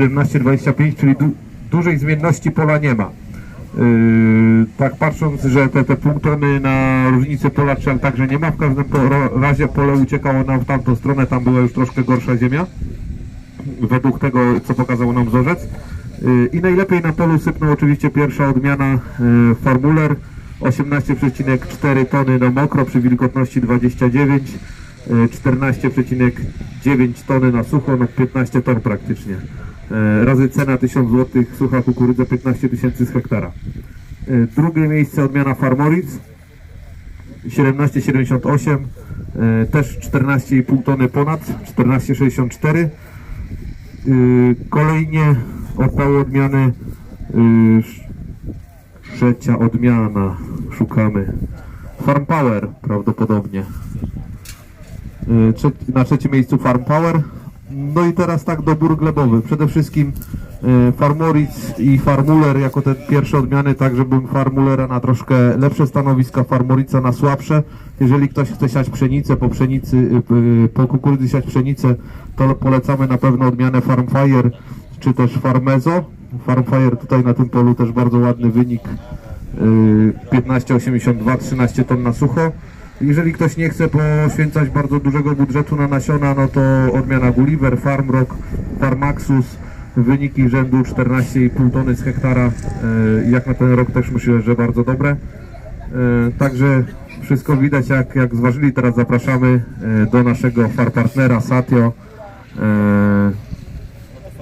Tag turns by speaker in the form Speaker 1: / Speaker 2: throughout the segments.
Speaker 1: 17,25, czyli du dużej zmienności pola nie ma. Yy, tak patrząc, że te, te na różnicy pola trzeba także nie ma, w każdym razie pole uciekało nam w tamtą stronę, tam była już troszkę gorsza ziemia, według tego, co pokazał nam wzorzec. Yy, I najlepiej na polu sypnął oczywiście pierwsza odmiana yy, Formuler, 18,4 tony na mokro przy wilgotności 29, yy, 14,9 tony na sucho, no 15 ton praktycznie. Yy, Razy cena 1000 zł, sucha kukurydza 15 tysięcy z hektara. Yy, Drugie miejsce odmiana Farmoric, 17,78, yy, też 14,5 tony ponad, 14,64. Yy, Kolejnie oddały odmiany trzecia odmiana szukamy Farm Power prawdopodobnie na trzecim miejscu Farm Power no i teraz tak dobór glebowy przede wszystkim yy, Farmoric i Farmuler jako te pierwsze odmiany tak żebym Farmulera na troszkę lepsze stanowiska Farmorica na słabsze. Jeżeli ktoś chce siać pszenicę po pszenicy yy, po kukurydzy siać pszenicę to polecamy na pewno odmianę Farmfire czy też Farmezo. Farmfire tutaj na tym polu też bardzo ładny wynik yy, 15,82, 13 ton na sucho. Jeżeli ktoś nie chce poświęcać bardzo dużego budżetu na nasiona, no to odmiana Gulliver, Farmrock, Farmaxus, wyniki rzędu 14,5 tony z hektara, yy, jak na ten rok też myślę, że bardzo dobre. Yy, Także wszystko widać jak, jak zważyli, teraz zapraszamy yy, do naszego farpartnera Satio, yy,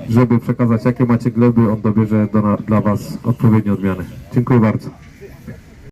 Speaker 1: żeby przekazać jakie macie gleby, on dobierze do, dla Was odpowiednie odmiany. Dziękuję bardzo.